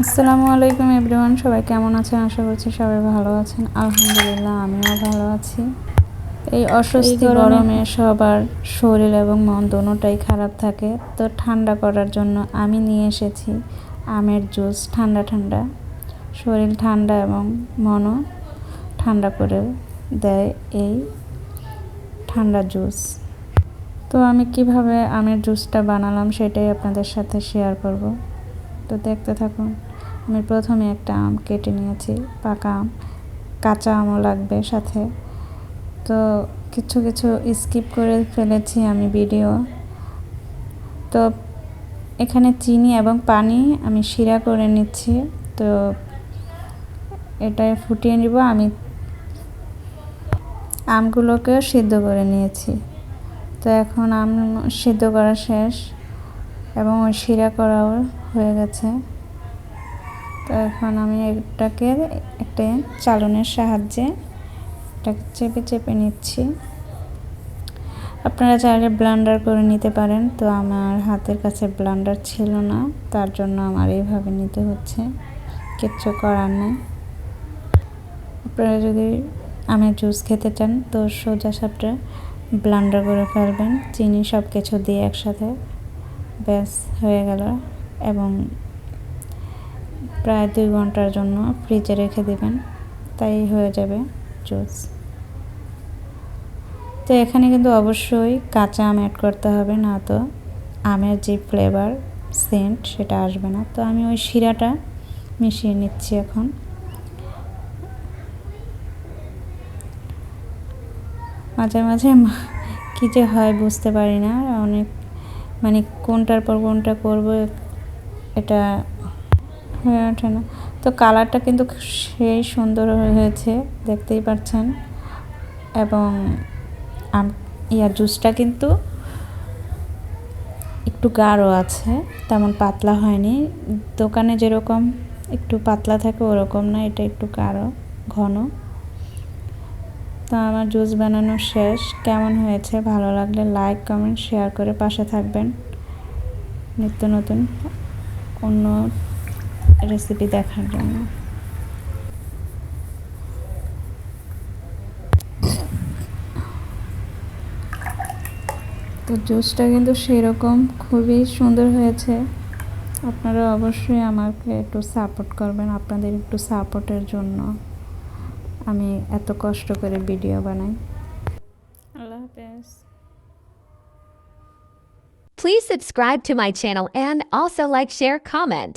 আসসালামু আলাইকুম এভরিওয়ান সবাই কেমন আছেন? আশা করছি সবাই ভালো আছেন। আলহামদুলিল্লাহ আমিও ভালো আছি। এই অস্বস্তি গরমে- সবার শরীর এবং মন দোনোটাই খারাপ থাকে। তো ঠান্ডা করার জন্য আমি নিয়ে এসেছি আমের জুস ঠান্ডা ঠান্ডা। শরীর ঠান্ডা এবং মনও ঠান্ডা করে দেয় এই ঠান্ডা জুস। তো আমি কীভাবে আমের জুসটা বানালাম সেটাই আপনাদের সাথে শেয়ার করব। তো দেখতে থাকুন। আমি প্রথমে একটা আম কেটে নিয়েছি, পাকা আম, কাঁচা আমও লাগবে সাথে। তো কিছু কিছু স্কিপ করে ফেলেছি আমি ভিডিও। তো এখানে চিনি এবং পানি আমি শিরা করে নিচ্ছি। তো এটা ফুটিয়ে নিব। আমি আমগুলোকেও সিদ্ধ করে নিয়েছি। তো এখন আম সিদ্ধ করা শেষ এবং শিরা করাও হয়ে গেছে। তো এখন আমি এটাকে একটা চালনের সাহায্যে এটাকে চেপে চেপে নিচ্ছি। আপনারা চাইলে ব্লান্ডার করে নিতে পারেন, তো আমার হাতের কাছে ব্লান্ডার ছিল না, তার জন্য আমার এইভাবে নিতে হচ্ছে, কিচ্ছু করার নেই। আপনারা যদি আমের জুস খেতে চান, তো সোজা সাপটা ব্লান্ডার করে ফেলবেন, চিনি সব কিছু দিয়ে একসাথে, ব্যাস হয়ে গেল। এবং প্রায় দুই ঘণ্টার জন্য ফ্রিজে রেখে দেবেন, তাই হয়ে যাবে জুস। তো এখানে কিন্তু অবশ্যই কাঁচা আম অ্যাড করতে হবে, না তো আমের যে ফ্লেভার সেন্ট সেটা আসবে না। তো আমি ওই শিরাটা মিশিয়ে নিচ্ছি এখন। মাঝে মাঝে কী যে হয় বুঝতে পারি না। অনেক মানে কোনটার পর কোনটা করব, এটা হয়ে ওঠে না। তো কালারটা কিন্তু সেই সুন্দর হয়েছে, দেখতেই পাচ্ছেন। এবং আম, ইয়া জুসটা কিন্তু একটু গাঢ় আছে, তেমন পাতলা হয়নি। দোকানে যেরকম একটু পাতলা থাকে ওরকম না, এটা একটু গাঢ়, ঘন। তো আমার জুস বানানো শেষ। কেমন হয়েছে? ভালো লাগলে লাইক কমেন্ট শেয়ার করে পাশে থাকবেন। নিত্য নতুন অন্য রেসিপি দেখার জন্য। তো জুসটা কিন্তু সেরকম খুবই সুন্দর হয়েছে। আপনারা অবশ্যই আমাকে একটু সাপোর্ট করবেন আপনাদের একটু সাপোর্টের জন্য। আমি এত কষ্ট করে ভিডিও বানাই। আল্লাহ হাফেজ। Please subscribe to my channel and also like, share, comment.